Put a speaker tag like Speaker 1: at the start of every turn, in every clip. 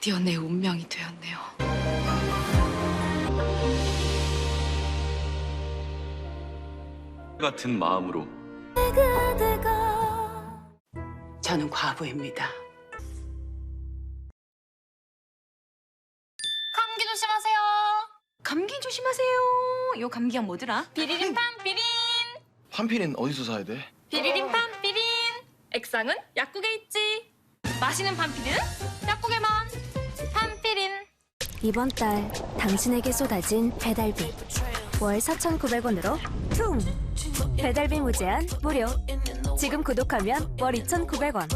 Speaker 1: 드디어 내 운명이 되었네요.
Speaker 2: 같은 마음으로
Speaker 3: 저는 과부입니다.
Speaker 4: 감기 조심하세요.
Speaker 5: 감기 조심하세요. 요 감기약 뭐더라?
Speaker 4: 비리림팜 비린.
Speaker 6: 판피는 어디서 사야 돼?
Speaker 4: 비리림팜 비린. 액상은 약국에 있지. 마시는 팜피린은 약국에만.
Speaker 7: 이번 달 당신에게 쏟아진 배달비 월 4,900원으로 퉁 배달비 무제한 무료 지금 구독하면 월 2,900원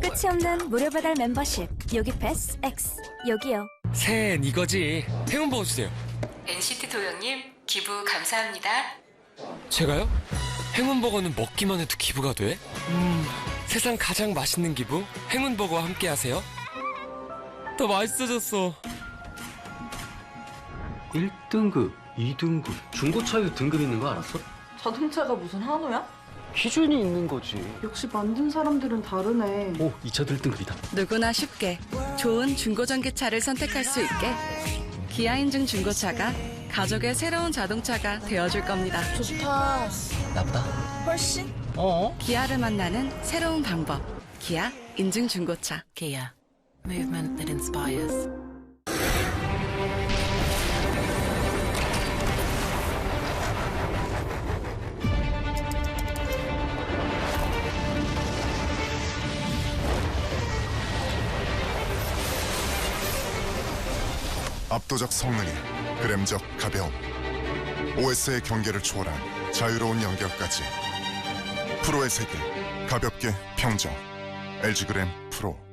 Speaker 7: 끝이 없는 무료 배달 멤버십 요기 패스 X 여기요
Speaker 8: 새해엔 이거지. 행운 보여주세요.
Speaker 5: NCT 도영님 기부 감사합니다.
Speaker 8: 제가요? 행운버거는 먹기만 해도 기부가 돼? 음, 세상 가장 맛있는 기부 행운버거와 함께 하세요. 더 맛있어졌어.
Speaker 9: 1등급, 2등급, 중고차에도 등급 있는 거 알았어?
Speaker 5: 자동차가 무슨 한우야?
Speaker 9: 기준이 있는 거지.
Speaker 10: 역시 만든 사람들은 다르네.
Speaker 9: 오, 이 차도 1등급이다.
Speaker 1: 누구나 쉽게 좋은 중고전기차를 선택할 수 있게 기아 인증 중고차가 가족의 새로운 자동차가 되어줄 겁니다.
Speaker 10: 좋다.
Speaker 9: 나보다?
Speaker 10: 훨씬?
Speaker 9: 어?
Speaker 1: 기아를 만나는 새로운 방법. 기아 인증 중고차.
Speaker 3: Kia. Movement that inspires.
Speaker 11: 압도적 성능이 그램적 가벼움 OS의 경계를 초월한 자유로운 연결까지 프로의 세계 가볍게 평정 LG 그램 프로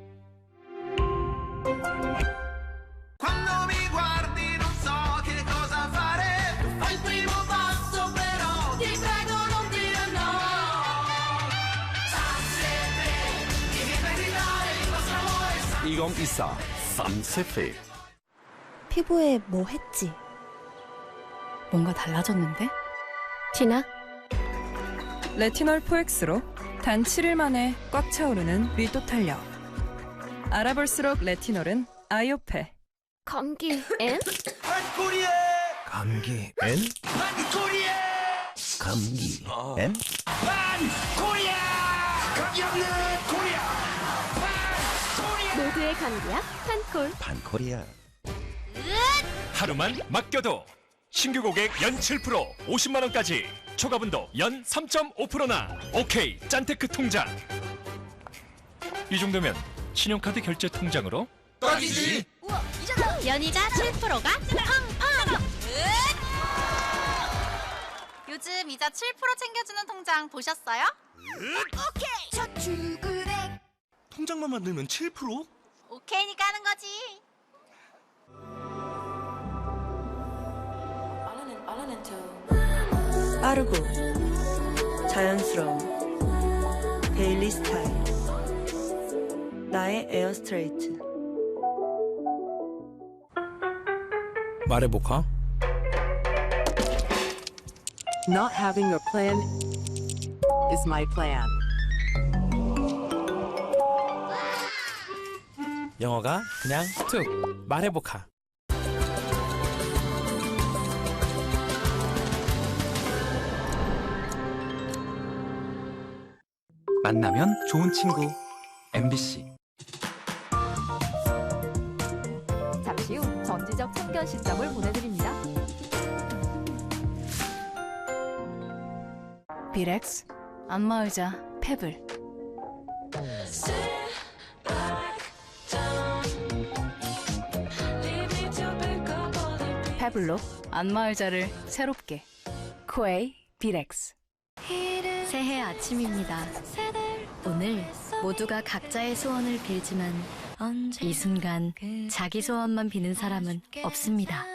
Speaker 7: 피부에 뭐 했지?
Speaker 1: 뭔가 달라졌는데?
Speaker 7: 티나?
Speaker 10: 레티놀 포엑스로 단 7일 만에 꽉 차오르는 밀도 탄력. 알아볼수록 레티놀은 아이오페.
Speaker 7: 감기 엔?
Speaker 9: 감기 N? 감기 N?
Speaker 7: 모두의 감기약 판콜
Speaker 9: 반코리아.
Speaker 8: 하루만 맡겨도 신규 고객 연 7% 50만 원까지 초과분도 연 3.5%나 오케이 짠테크 통장. 이 정도면 신용카드 결제 통장으로
Speaker 4: 연이자 7%가 팡팡. 요즘 이자 7% 챙겨주는 통장 보셨어요? 오케이. 저축은행.
Speaker 6: 통장만 만들면 7%?
Speaker 4: 오케이니까 하는 거지.
Speaker 10: 빠르고 자연스러운 데일리 스타일. 나의 에어 스트레이트.
Speaker 8: 말해볼까?
Speaker 3: Not having a plan is my plan.
Speaker 8: 영어가 그냥 툭 말해볼까?
Speaker 9: 만나면 좋은 친구. MBC.
Speaker 7: 잠시 후 전지적 참견 시점을 보내드립니다
Speaker 1: 비렉스, 안마의자, 페블. 페블로 안마의자를 새롭게. 코에이 비렉스.
Speaker 7: 새해 아침입니다 오늘 모두가 각자의 소원을 빌지만 이 순간 자기 소원만 비는 사람은 없습니다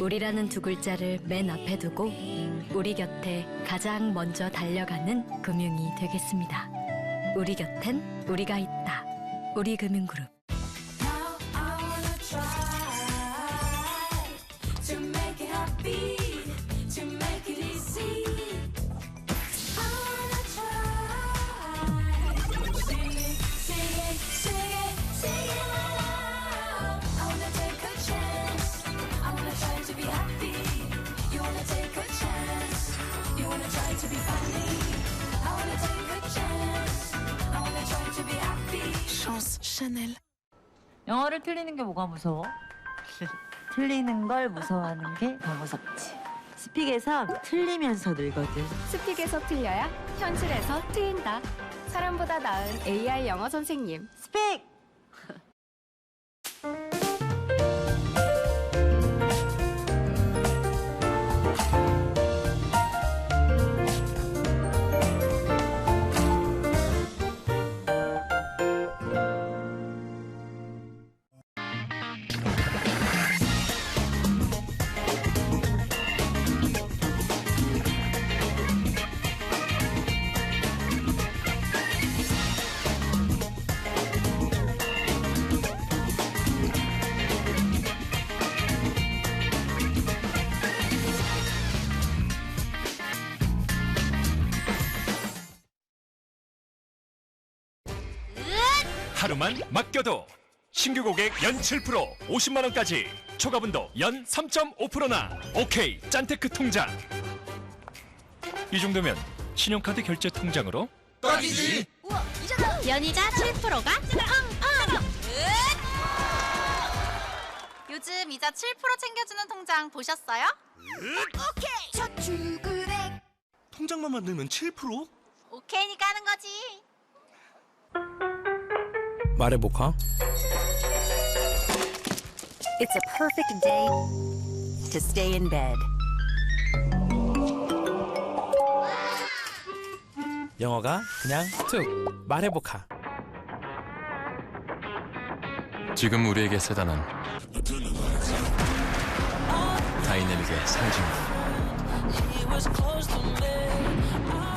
Speaker 7: 우리라는 두 글자를 맨 앞에 두고 우리 곁에 가장 먼저 달려가는 금융이 되겠습니다. 우리 곁엔 우리가 있다. 우리 금융그룹.
Speaker 5: 영어를 틀리는 게 뭐가 무서워?
Speaker 4: 틀리는 걸 무서워하는 게 더 무섭지. 스픽에선 틀리면서 늘거든.
Speaker 12: 스픽에서 틀려야 현실에서 트인다. 사람보다 나은 AI 영어 선생님.
Speaker 4: 스픽!
Speaker 8: 하루만 맡겨도 신규 고객 연 7% 50만 원까지 초과분도 연 3.5%나 오케이 짠테크 통장 이 정도면 신용카드 결제 통장으로
Speaker 13: 연이자 7%가 팡팡! 요즘 이자 7% 챙겨주는 통장 보셨어요? 오케이! 저축은행
Speaker 6: 통장만 만들면 7%?
Speaker 13: 오케이니까 하는 거지.
Speaker 14: 말해볼까?
Speaker 12: It's a perfect day to stay in bed.
Speaker 14: 영어가 그냥 툭 말해볼까?
Speaker 15: 지금 우리에게 세단은 다이내믹의 상징이다.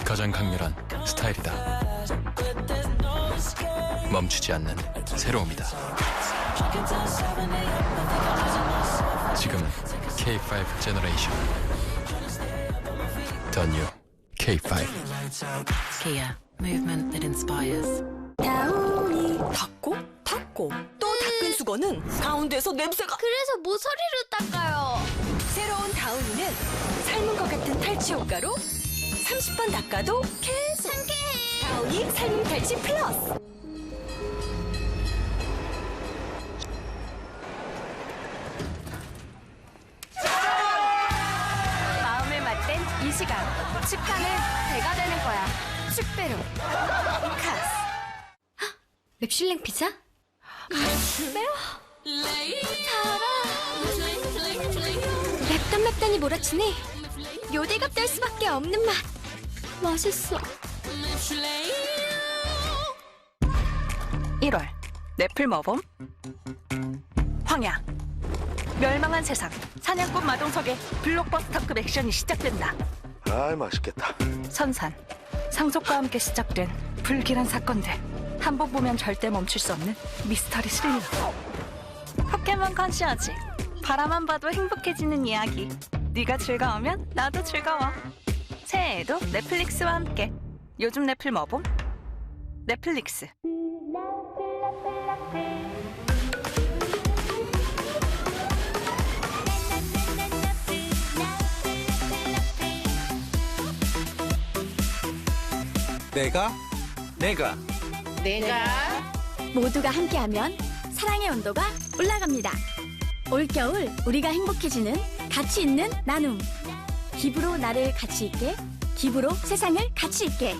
Speaker 15: 가장 강렬한 스타일이다. 멈추지 않는 새로움이다. 지금은 K5 제너레이션. The new K5.
Speaker 1: Kia, movement that inspires.
Speaker 5: 닦고 닦고 또 닦은 수건은 가운데서 냄새가
Speaker 13: 그래서 모서리를 닦아요.
Speaker 5: 새로운 다운이는 삶은 것 같은 탈취 효과로 30번 닦아도 계속
Speaker 13: 상쾌해.
Speaker 5: 다운이 삶은 탈취 플러스
Speaker 12: 축하는 배가 되는 거야. 축배로. 카스.
Speaker 13: 맵실랭 피자? 맵단 맵단이 몰아치니 요대갑 될 수밖에 없는 맛. 맛있어.
Speaker 4: 1월 넷플 머범 황야 멸망한 세상 사냥꾼 마동석의 블록버스터급 액션이 시작된다
Speaker 11: 아 맛있겠다.
Speaker 4: 선산. 상속과 함께 시작된 불길한 사건들. 한 번 보면 절대 멈출 수 없는 미스터리 스릴러. 포켓몬 컨시어지. 바라만 봐도 행복해지는 이야기. 네가 즐거우면 나도 즐거워. 새해에도 넷플릭스와 함께. 요즘 넷플 머범 넷플릭스
Speaker 14: 내가 내가
Speaker 12: 모두가 함께하면 사랑의 온도가 올라갑니다. 올겨울 우리가 행복해지는 가치 있는 나눔. 기부로 나를 가치 있게, 기부로 세상을 가치 있게.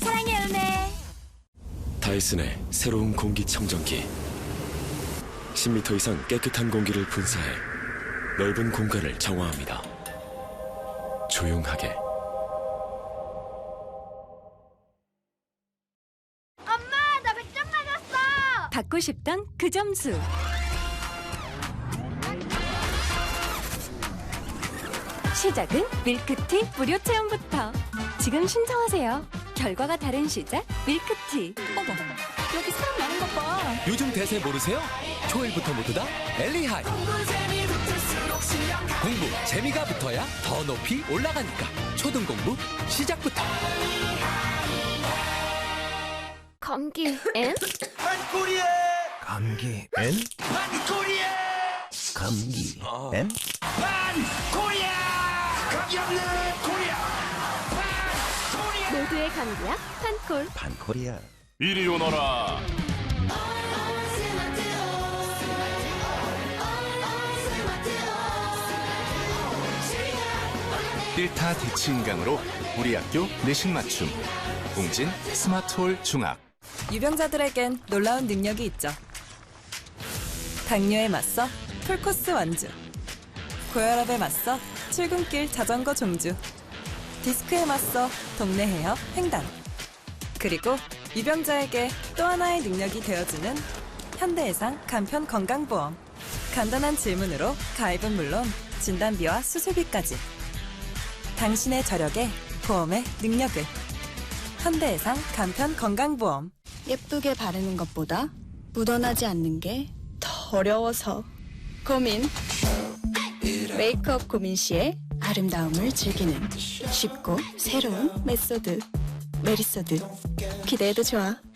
Speaker 12: 사랑의 은혜.
Speaker 15: 다이슨의 새로운 공기청정기 10m 이상 깨끗한 공기를 분사해 넓은 공간을 정화합니다 조용하게
Speaker 12: 받고 싶던 그 점수. 시작은 밀크티 무료 체험부터. 지금 신청하세요. 결과가 다른 시작 밀크티.
Speaker 5: 어머 여기 사람 많은 것 봐
Speaker 14: 요즘 대세 모르세요? 초일부터 모두 다 엘리하이 공부 재미가 붙어야 더 높이 올라가니까 초등 공부 시작부터
Speaker 13: 감기 엔?
Speaker 14: 감기 엔 감기 엔
Speaker 12: 모두의 감기약 판콜.
Speaker 14: 반코리아.
Speaker 8: 이리 오너라.
Speaker 16: 필타 대치인강으로 우리 학교 내신 맞춤 웅진 스마트홀 중학
Speaker 10: 유병자들에겐 놀라운 능력이 있죠. 당뇨에 맞서 풀코스 완주. 고혈압에 맞서 출근길 자전거 종주. 디스크에 맞서 동네 헤어 횡단. 그리고 유병자에게 또 하나의 능력이 되어주는 현대해상 간편 건강보험. 간단한 질문으로 가입은 물론 진단비와 수술비까지. 당신의 저력에 보험의 능력을. 현대해상 간편 건강보험.
Speaker 17: 예쁘게 바르는 것보다 묻어나지 않는 게 더 어려워서 고민. 메이크업 고민 시에 아름다움을 즐기는 쉽고 새로운 메소드 메리소드. 기대해도 좋아